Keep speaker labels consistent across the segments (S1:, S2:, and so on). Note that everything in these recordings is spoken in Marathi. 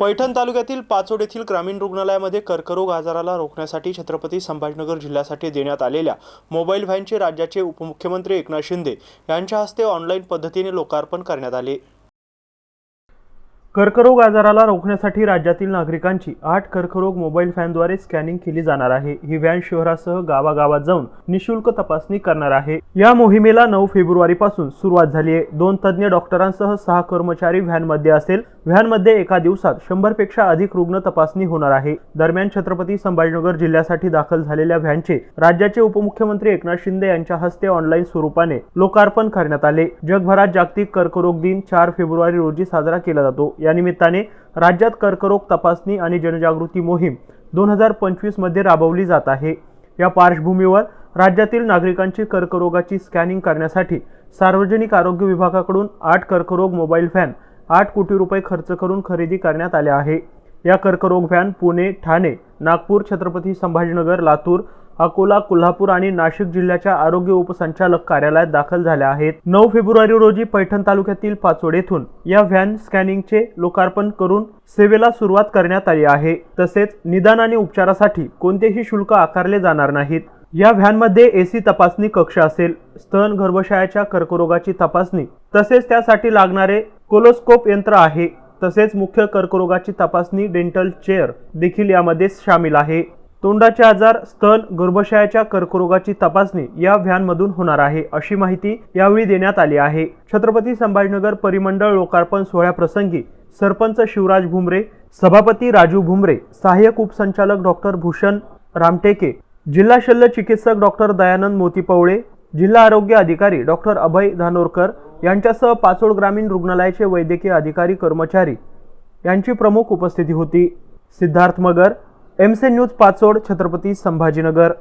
S1: पैठण तालुक्यातील पाचोड येथील ग्रामीण रुग्णालयामध्ये कर्करोग आजाराला रोखण्यासाठी छत्रपती संभाजीनगर जिल्ह्यासाठी देण्यात आलेल्या मोबाईल व्हॅनचे राज्याचे उपमुख्यमंत्री एकनाथ शिंदे यांच्या हस्ते ऑनलाईन पद्धतीने लोकार्पण करण्यात आले. कर्करोग आजाराला रोखण्यासाठी राज्यातील नागरिकांची आठ कर्करोग मोबाईल व्हॅनद्वारे स्कॅनिंग केली जाणार आहे. ही व्हॅन शहरासह गावागावात जाऊन निशुल्क तपासणी करणार आहे. या मोहिमेला नऊ फेब्रुवारीपासून सुरुवात झाली आहे. दोन तज्ज्ञ डॉक्टरांसह सहा कर्मचारी व्हॅनमध्ये असेल. व्हॅनमध्ये एका दिवसात शंभरपेक्षा अधिक रुग्ण तपासणी होणार आहे. दरम्यान छत्रपती संभाजीनगर जिल्ह्यासाठी दाखल झालेल्या व्हॅनचे राज्याचे उपमुख्यमंत्री एकनाथ शिंदे यांच्या हस्ते ऑनलाईन स्वरूपाने लोकार्पण करण्यात आले. जगभरात जागतिक कर्करोग दिन चार फेब्रुवारी रोजी साजरा केला जातो. या निमित्ताने राज्यात कर्करोग तपासणी आणि जनजागृती मोहीम दोन हजार पंचवीसमध्ये राबवली जात आहे. या पार्श्वभूमीवर राज्यातील नागरिकांची कर्करोगाची स्कॅनिंग करण्यासाठी सार्वजनिक आरोग्य विभागाकडून आठ कर्करोग मोबाईल व्हॅन आठ कोटी रुपये खर्च करून खरेदी करण्यात आल्या आहे. या कर्करोग व्हॅन पुणे ठाणे नागपूर छत्रपती संभाजीनगर लातूर अकोला कोल्हापूर आणि नाशिक जिल्ह्याच्या आरोग्य उपसंचालक कार्यालयात दाखल झाल्या आहेत. नऊ फेब्रुवारी रोजी पैठण तालुक्यातील पाचोड येथून या व्हॅन स्कॅनिंगचे लोकार्पण करून सेवेला सुरुवात करण्यात आली आहे. तसेच निदान आणि उपचारासाठी कोणतेही शुल्क आकारले जाणार नाहीत. या व्हॅनमध्ये एसी तपासणी कक्ष असेल. स्तन गर्भाशयाच्या कर्करोगाची तपासणी तसेच त्यासाठी लागणारे कोलोस्कोप यंत्र आहे. तसेच मुख्य कर्करोगाची तपासणी डेंटल चेअर देखील यामध्ये सामील आहे. तोंडाचे आजार स्तन गर्भाशयाच्या कर्करोगाची तपासणी या व्हॅनमधून होणार आहे अशी माहिती यावेळी देण्यात आली आहे. छत्रपती संभाजीनगर परिमंडळ लोकार्पण सोहळ्याप्रसंगी सरपंच शिवराज भुमरे सभापती राजू भुमरे सहाय्यक उपसंचालक डॉक्टर भूषण रामटेके जिल्हा शल्य चिकित्सक डॉक्टर दयानंद मोतीपवळे जिल्हा आरोग्य अधिकारी डॉक्टर अभय धानोरकर यांच्यासह पाचोड ग्रामीण रुग्णालयाचे वैद्यकीय अधिकारी कर्मचारी यांची प्रमुख उपस्थिती होती. सिद्धार्थ मगर एमसे न्यूज पाचोड छत्रपती संभाजीनगर.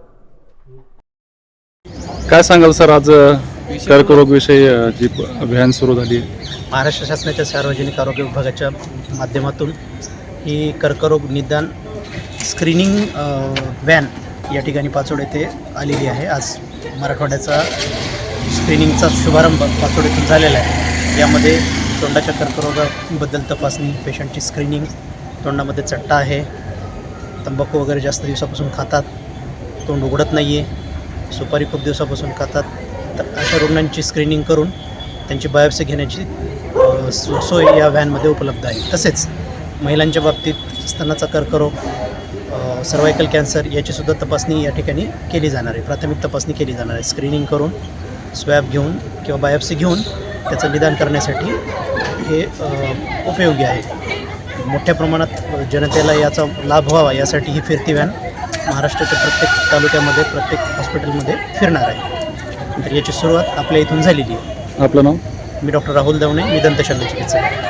S2: काय सांगाल सर आज कर्करोग विषयी अ, जी अभियान सुरू झाली?
S3: महाराष्ट्र शासनाच्या सार्वजनिक आरोग्य विभागाच्या माध्यमातून ही कर्करोग निदान स्क्रीनिंग व्हॅन या ठिकाणी पाचोड येथे आलेली आहे. आज मराठवाड्याचा स्क्रीनिंगचा शुभारंभ पाचोड येथून झालेला आहे. यामध्ये तोंडाच्या कर्करोगाबद्दल तपासणी पेशंटची स्क्रीनिंग तोंडामध्ये चट्टा आहे. तंबाखू वगैरे जास्त दिवसापासून खातात. तोंड उघडत नाही आहे सुपारी खूप दिवसापासून खातात. तर अशा रुग्णांची स्क्रीनिंग करून त्यांची बायोप्सी घेण्याची सो- सोय या व्हॅनमध्ये उपलब्ध आहे. तसेच महिलांच्या बाबतीत स्तनाचा कर्करोग सर्वायकल कॅन्सर याचीसुद्धा तपासणी या ठिकाणी केली जाणार आहे. प्राथमिक तपासणी केली जाणार आहे. स्क्रीनिंग करून स्वॅब घेऊन किंवा बायोप्सी घेऊन त्याचं निदान करण्यासाठी हे उपयोगी आहे. मोठ्या प्रमाणात जनतेला याचा लाभ व्हावा यासाठी ही फिरती व्हॅन महाराष्ट्राच्या प्रत्येक तालुक्यामध्ये प्रत्येक हॉस्पिटलमध्ये फिरणार आहे. तर याची सुरुवात आपल्या इथून झालेली आहे.
S2: आपलं नाव?
S3: मी डॉक्टर राहुल दवणे मी दंतशल्य चिकित्सक. आहे